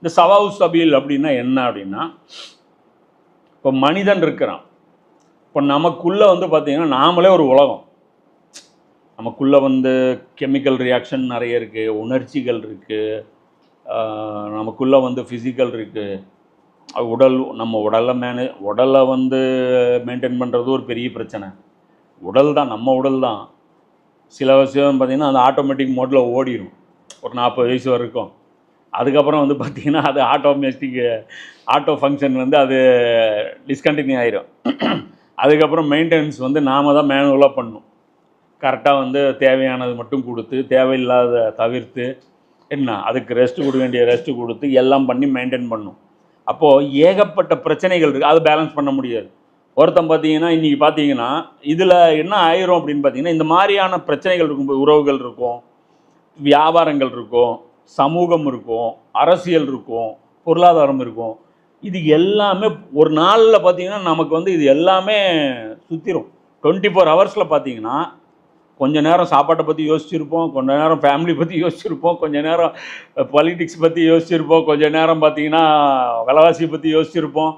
இந்த சவாவு சபீல் அப்படின்னா என்ன அப்படின்னா இப்போ மனிதன் இருக்கிறான். இப்போ நமக்குள்ளே வந்து பார்த்தீங்கன்னா நாமளே ஒரு உலகம். நமக்குள்ளே வந்து கெமிக்கல் ரியாக்ஷன் நிறைய இருக்குது உணர்ச்சிகள் இருக்குது நமக்குள்ளே வந்து ஃபிசிக்கல் இருக்குது உடல் நம்ம உடலை மேனே உடலை வந்து மெயின்டைன் பண்ணுறது ஒரு பெரிய பிரச்சனை. உடல் தான் நம்ம உடல் தான். சில விஷயம் பார்த்திங்கன்னா அந்த ஆட்டோமேட்டிக் மோட்டில் ஓடிடும் ஒரு நாற்பது வயசு வரைக்கும். அதுக்கப்புறம் வந்து பார்த்திங்கன்னா அது ஆட்டோமேட்டிக் ஆட்டோ ஃபங்க்ஷன் வந்து அது டிஸ்கண்டினியூ ஆயிரும். அதுக்கப்புறம் மெயின்டெனன்ஸ் வந்து நாம தான் மேனுவலாக பண்ணும். கரெக்டாக வந்து தேவையானது மட்டும் கொடுத்து தேவையில்லாத தவிர்த்து என்ன? அதுக்கு ரெஸ்ட் கொடுக்க வேண்டிய ரெஸ்ட் கொடுத்து எல்லாம் பண்ணி மெயின்டைன் பண்ணும். அப்போது ஏகப்பட்ட பிரச்சனைகள் இருக்குது அது பேலன்ஸ் பண்ண முடியாது. ஒருத்தன் பார்த்தீங்கன்னா இன்றைக்கி பார்த்தீங்கன்னா இதில் என்ன ஆயிரும் அப்படின்னு பார்த்தீங்கன்னா இந்த மாதிரியான பிரச்சனைகள் இருக்கும்போது உறவுகள் இருக்கும் வியாபாரங்கள் இருக்கும் சமூகம் இருக்கும் அரசியல் இருக்கும் பொருளாதாரம் இருக்கும். இது எல்லாமே ஒரு நாளில் பார்த்தீங்கன்னா நமக்கு வந்து இது எல்லாமே சுற்றிரும் டுவெண்ட்டி ஃபோர் ஹவர்ஸில் பார்த்தீங்கன்னா கொஞ்ச நேரம் சாப்பாட்டை பற்றி யோசிச்சிருப்போம் கொஞ்ச நேரம் ஃபேமிலி பற்றி யோசிச்சிருப்போம் கொஞ்ச நேரம் பாலிடிக்ஸ் பற்றி யோசிச்சிருப்போம் கொஞ்ச நேரம் பார்த்தீங்கன்னா விலைவாசியை பற்றி யோசிச்சிருப்போம்.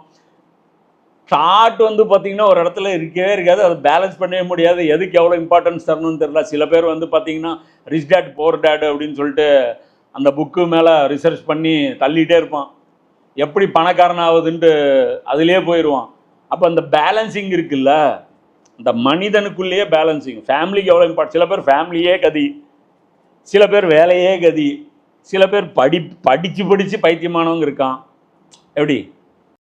தாட் வந்து பார்த்திங்கன்னா ஒரு இடத்துல இருக்கவே இருக்காது. அதை பேலன்ஸ் பண்ணவே முடியாது. எதுக்கு எவ்வளோ இம்பார்ட்டன்ஸ் தரணும்னு தெரியல. சில பேர் வந்து பார்த்திங்கன்னா ரிச் டேட் போர் டேட் அப்படின்னு சொல்லிட்டு அந்த புக்கு மேலே ரிசர்ச் பண்ணி தள்ளிகிட்டே இருப்பான். எப்படி பணக்காரன் ஆகுதுன்ட்டு அதுலேயே போயிடுவான் அப்போ அந்த பேலன்சிங் இருக்குல்ல இந்த மனிதனுக்குள்ளேயே பேலன்சிங் ஃபேமிலிக்கு எவ்வளோ இம்பார்ட் சில பேர் ஃபேமிலியே கதி. சில பேர் வேலையே கதி. சில பேர் படி படித்து படித்து பைத்தியமானவங்க இருக்கான். எப்படி?